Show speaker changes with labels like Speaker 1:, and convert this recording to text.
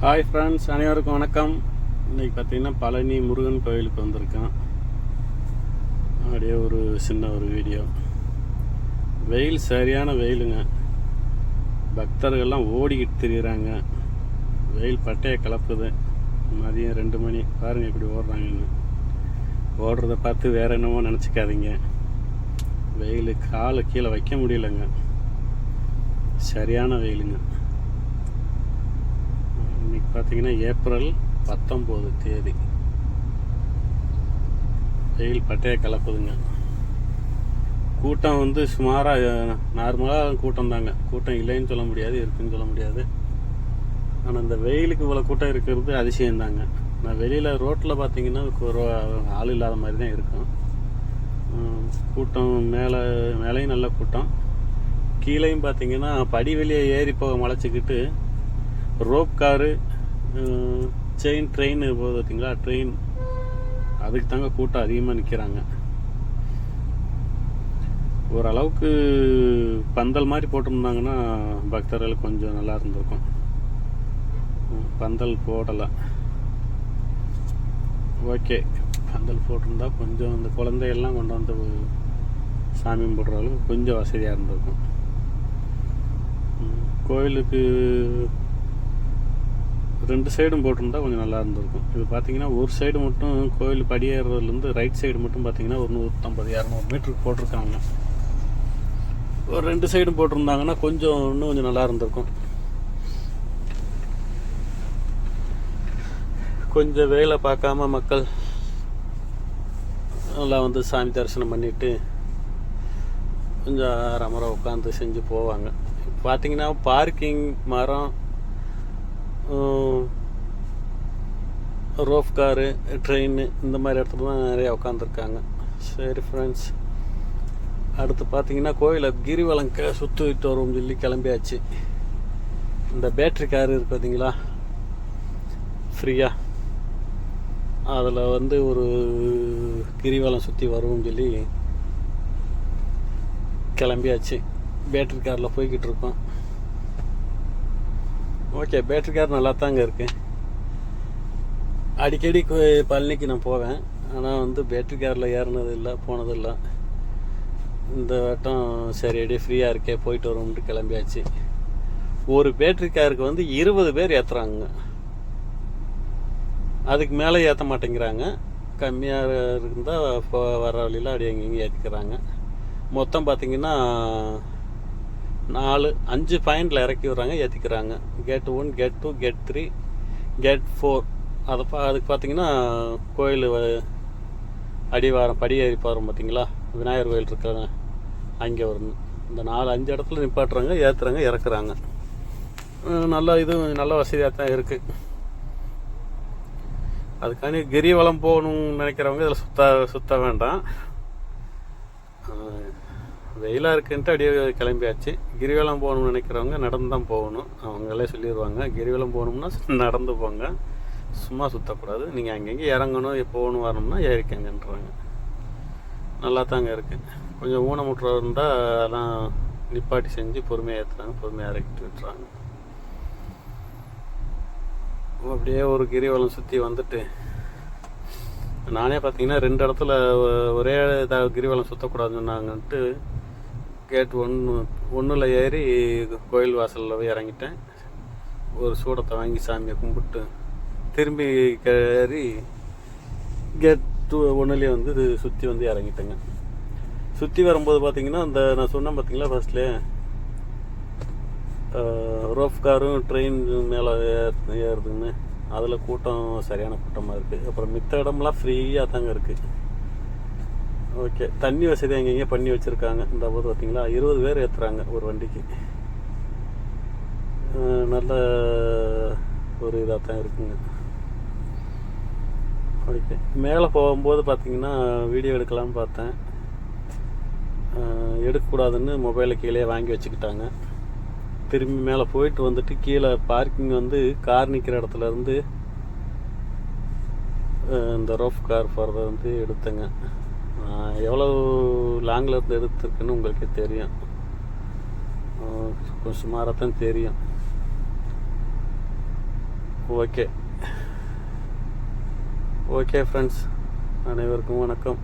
Speaker 1: Hi friends அனைவருக்கும் வணக்கம். இன்னைக்கு பார்த்தீங்கன்னா பழனி முருகன் கோயிலுக்கு வந்திருக்கேன். அப்படியே ஒரு சின்ன ஒரு வீடியோ வெயில் சரியான வெயிலுங்க. பக்தர்கள்லாம் ஓடிக்கிட்டு திரியிறாங்க. வெயில் பட்டையை கலப்புது. மதியம் ரெண்டு மணி. பாருங்கள் இப்படி ஓடுறாங்கன்னு. ஓடுறத பார்த்து வேற என்னமோ நினச்சிக்காதீங்க. வெயில் காலை கீழே வைக்க முடியலங்க. சரியான வெயிலுங்க. பார்த்தீங்கன்னா ஏப்ரல் பத்தொம்போது தேதி. வெயில் பட்டையை கலப்புதுங்க கூட்டம் வந்து சுமாராக நார்மலாக கூட்டம் தாங்க கூட்டம் இல்லைன்னு சொல்ல முடியாது இருக்குன்னு சொல்ல முடியாது. ஆனால் இந்த வெயிலுக்கு இவ்வளோ கூட்டம் இருக்கிறது அதிசயம்தாங்க. நான் வெளியில் ரோட்டில் பார்த்தீங்கன்னா ஒரு ஆள் இல்லாத மாதிரி தான் இருக்கும் கூட்டம் மேலே மேலேயும் நல்ல கூட்டம். கீழேயும் பார்த்தீங்கன்னா படி வெளியே ஏறி போக மலைச்சிக்கிட்டு ரோப் காரு செயின் ட்ரெயின் போகுது பார்த்தீங்களா? ட்ரெயின் அதுக்கு தாங்க கூட்டம் அதிகமாக நிற்கிறாங்க ஓரளவுக்கு பந்தல் மாதிரி போட்டிருந்தாங்கன்னா பக்தர்கள் கொஞ்சம் நல்லா இருந்திருக்கும். பந்தல் போடலை. ஓகே. பந்தல் போட்டிருந்தா கொஞ்சம் இந்த குழந்தையெல்லாம் கொண்டு வந்து சாமி கும்பிட்ற அளவுக்கு கொஞ்சம் வசதியாக இருந்திருக்கும். கோவிலுக்கு கோயிலுக்கு ரெண்டு சைடும் போட்டிருந்தா கொஞ்சம் நல்லா இருந்திருக்கும். இது பார்த்தீங்கன்னா ஒரு சைடு மட்டும் கோயில் படியேறதுலேருந்து ரைட் சைடு மட்டும் பார்த்தீங்கன்னா ஒரு நூற்றம்பது இரநூறு மீட்டருக்கு போட்டிருக்காங்க. ஒரு ரெண்டு சைடும் போட்டிருந்தாங்கன்னா கொஞ்சம் இன்னும் கொஞ்சம் நல்லா இருந்திருக்கும். கொஞ்சம் வேலை பார்க்காம மக்கள் நல்லா வந்து சாமி தரிசனம் பண்ணிட்டு கொஞ்சம் அரை உட்காந்து செஞ்சு போவாங்க. பார்த்தீங்கன்னா பார்க்கிங் மரம் ரோஃப் காரு ட்ரெயின் இந்த மாதிரி இடத்துல தான் நிறையா உட்காந்துருக்காங்க சரி ஃப்ரெண்ட்ஸ் அடுத்து பார்த்தீங்கன்னா கோயிலை கிரிவலம் க சுற்றிட்டு வருவோம் சொல்லி கிளம்பியாச்சு. இந்த பேட்ரி கார் இருக்கு பார்த்தீங்களா? ஃப்ரீயாக அதில் வந்து ஒரு கிரிவலம் சுற்றி வருவோம் சொல்லி கிளம்பியாச்சு. பேட்ரி காரில் போய்கிட்டு இருக்கோம். ஓகே பேட்ரி கார் நல்லா தாங்க இருக்கு அடிக்கடி பழனிக்கு நான் போவேன். ஆனால் வந்து பேட்ரி காரில் ஏறினது இல்லை போனது இல்லை இந்த வட்டம் சரி அப்படியே ஃப்ரீயாக இருக்கே போயிட்டு வரோம்ட்டு கிளம்பியாச்சு. ஒரு பேட்ரி காருக்கு வந்து இருபது பேர் ஏற்றுறாங்க அதுக்கு மேலே ஏற்ற மாட்டேங்கிறாங்க. கம்மியாக இருந்தால் இப்போ வர வழியில் அப்படியே எங்கேயும் ஏற்றிக்கிறாங்க மொத்தம் பார்த்திங்கன்னா நாலு அஞ்சு பாயிண்டில் இறக்கி விட்றாங்க ஏற்றிக்கிறாங்க gate one gate two gate three gate four அதை பா அதுக்கு பார்த்தீங்கன்னா கோயில் வ- அடிவாரம் படி ஏறி போகிறோம் பார்த்தீங்களா விநாயகர் கோயில் இருக்காங்க அங்கே வரணும் இந்த நாலு அஞ்சு இடத்துல நிப்பாட்டுறாங்க ஏற்றுறாங்க இறக்குறாங்க. நல்ல நல்லா நல்ல வசதியாக தான் இருக்குது அதுக்காண்டி கிரிவலம் போகணும்னு நினைக்கிறவங்க இதில் சுத்த சுத்த வேண்டாம். வெயிலாக இருக்குன்ட்டு அப்படியே கிளம்பியாச்சு. கிரிவலம் போகணும்னு நினைக்கிறவங்க நடந்து தான் போகணும். அவங்களே சொல்லிடுவாங்க கிரிவலம் போகணும்னா நடந்து போங்க. சும்மா சுற்றக்கூடாது நீங்கள் அங்கங்கே இறங்கணும் போகணும் வரணும்னா ஏறிக்கங்கன்றாங்க. நல்லா தாங்க இருக்குது கொஞ்சம் ஊனமுற்ற இருந்தால் அதெல்லாம் நிப்பாட்டி செஞ்சு பொறுமையாக ஏற்றுறாங்க பொறுமையாக இறக்கிட்டு விட்டுறாங்க. அப்படியே ஒரு கிரிவலம் சுற்றி வந்துட்டு. நானே பார்த்தீங்கன்னா ரெண்டு இடத்துல ஒரே இதாக கிரிவலம் சுற்றக்கூடாதுன்னு சொன்னாங்கன்ட்டு கேட் ஒன்று ஒன்றில் ஏறி கோயில் வாசலில் போய் இறங்கிட்டேன். ஒரு சூடத்தை வாங்கி சாமியை கும்பிட்டு திரும்பி ஏறி கேட் டூ ஒன்றுலேயே வந்து இது சுற்றி வந்து இறங்கிட்டேங்க. சுற்றி வரும்போது பார்த்தீங்கன்னா அந்த நான் சொன்னேன் பார்த்தீங்களா ஃபர்ஸ்ட்லேயே ரோஃப் காரும் ட்ரெயின் மேலே ஏறுதுன்னு. அதில் கூட்டம் சரியான கூட்டமாக இருக்குது அப்புறம் மித்த இடம்லாம் ஃப்ரீயாக தாங்க இருக்குது ஓகே. தண்ணி வசதி எங்கெங்கே பண்ணி வச்சுருக்காங்க. இந்த போது பார்த்தீங்களா இருபது பேர் ஏற்றுறாங்க ஒரு வண்டிக்கு. நல்ல ஒரு இதாக தான் இருக்குங்க. ஓகே. மேலே போகும்போது பார்த்தீங்கன்னா வீடியோ எடுக்கலாம்னு பார்த்தேன். எடுக்கக்கூடாதுன்னு மொபைலை கீழே வாங்கி வச்சுக்கிட்டாங்க. திரும்பி மேலே போயிட்டு வந்துட்டு கீழே பார்க்கிங் வந்து கார் நிற்கிற இடத்துலேருந்து இந்த ரோஃப் கார் போகிறத வந்து எடுத்தேங்க. எவ்வளவு லாங்கில் இருந்து எடுத்துருக்குன்னு உங்களுக்கே தெரியும். கொஞ்சம் சுமாராக தான் தெரியும். ஓகே ஓகே ஃப்ரெண்ட்ஸ் அனைவருக்கும் வணக்கம்.